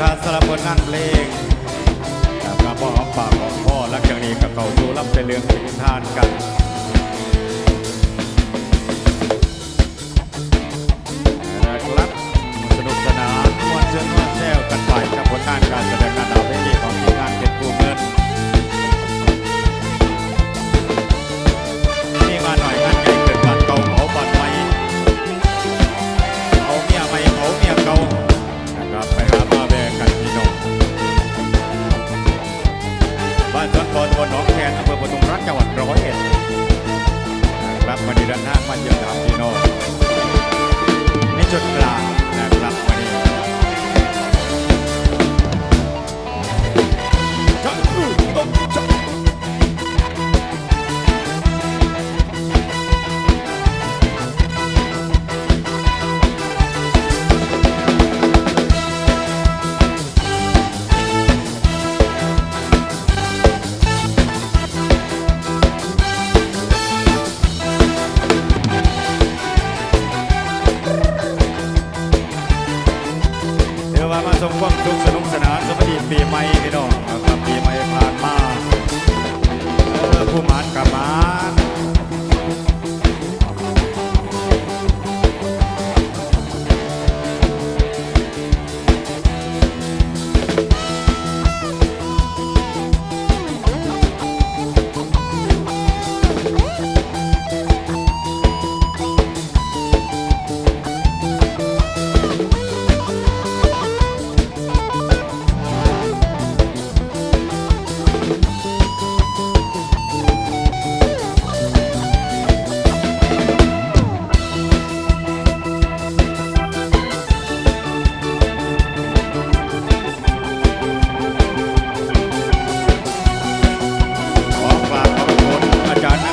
นะครับสำหรับผลงานเพลงนะครับพ่อหอมปากของพ่อรักอย่างนี้กับเขาดูรับเป็นเรื่องเป็นทานกัน ในจุด ปีใหม่พี่น้อง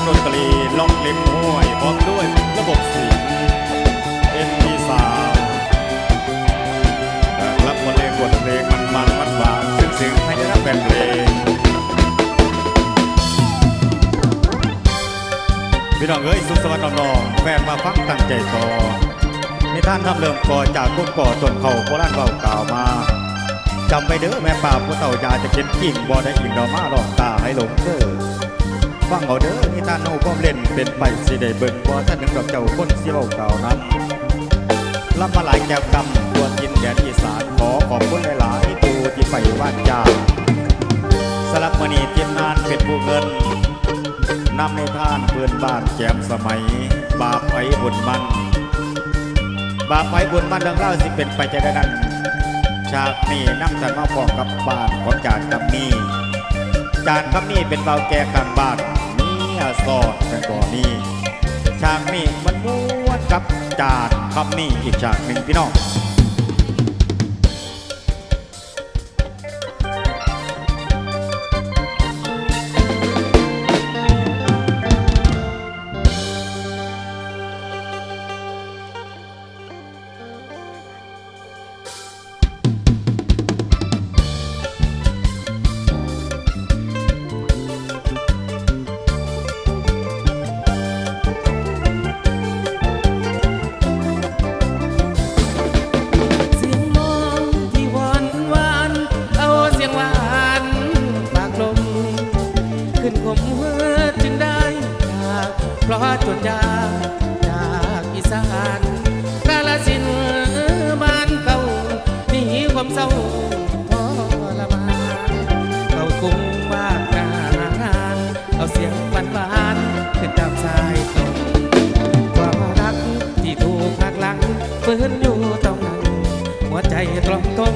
ดนตรีล่องลิมห้วยพร้อมด้วยระบบเสียงเอ็นพีสาวรับบทเพลงบทเพลงมันมันมันหวานซึ่งเสียงให้ได้รับแฟนเพลงพี่น้องเอ้ยสุขสวัสดิ์น้องแฟนมาฟังตั้งใจต่อนิทานทำเริ่มก่อจากกุ้งก่อจนเขาโบราณเบากล่าวมาจำไปเด้อแม่ป่าผู้เต่ายาจะเข็นกิ่งบ่ได้อิ่งดอกมาหลอกตาให้หลงเด้อ ฟังเอาเด้อนิทานเอาความเล่นเป็นไปสิได้เบิ่งบ่ท่านหนึ่งดอกเจ้าคนสิเว้าเก่านั้นลำมาหลายแก้วกำตัวกินแดนอีสานขอขอบคุณหลายๆตูที่ไปว่านจาสลับมณีเทียมงานเป็นผู้เงินนำในท่านเพื่อนบ้านแจมสมัย บาปไผบุญมัน บาปไผบุญมันเรื่องเล่าสิเป็นไปจะได้นั้นฉากนี้นั่งแต่มาบอกกับบ้านของจานกับนี่จานกับนี่เป็นเบาแก่กลางบ้าน นี่สอดแต่ก่อนนี้ฉากนี้มันม้วนกับจานคำนี้อีกฉากหนึ่งพี่น้อง จากเพราะจดยาจากอีสานกาลสินบ้านเก่าหนีความเศร้าทรมานเขาคงมากนานเอาเสียงหวานหวานขึ้นตามสายตรงความรักที่ถูกหักหลังฝืนอยู่ตรงนั้นหัวใจตรอมตม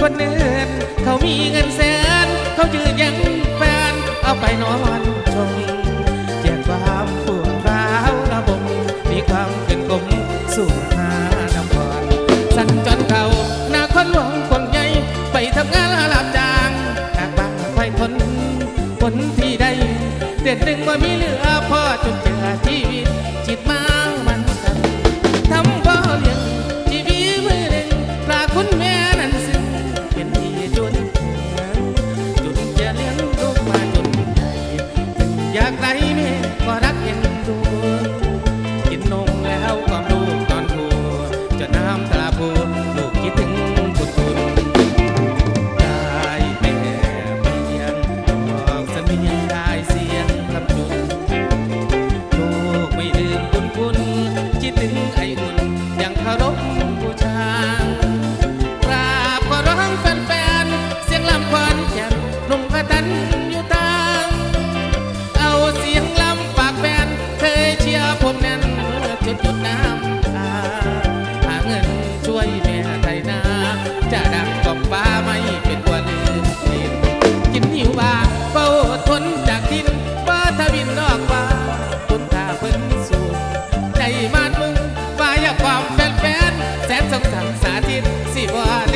คนอื่นเขามีเงินแสน เขายืนยังแฟนเอาไปนอน เด็ดหนึ่งว่ามีเหลือพ่อจนเจอชีวิตจิตมา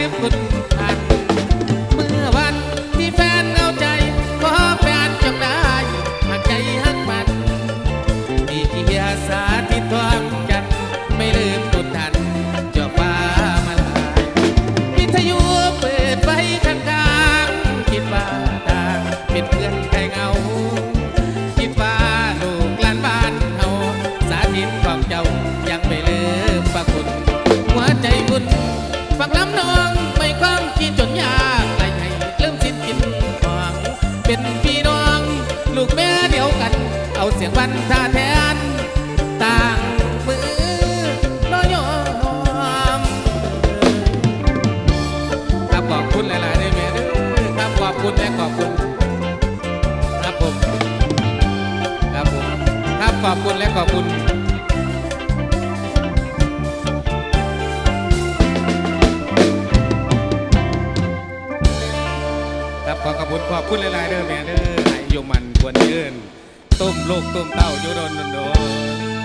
live but สันท่าแทนต่างมือน้อยยอมครับขอบคุณหลายๆด้วยแม่อครับขอบคุณและขอบคุณ ครับผมครับผมครับขอบคุณและขอบคุณครับขอขอบคุณขอบคุณหลายๆเด้อแม่เด้อให้อยู่มันควรยืน ต้มลูกต้มเต้าอยู่โดนโดน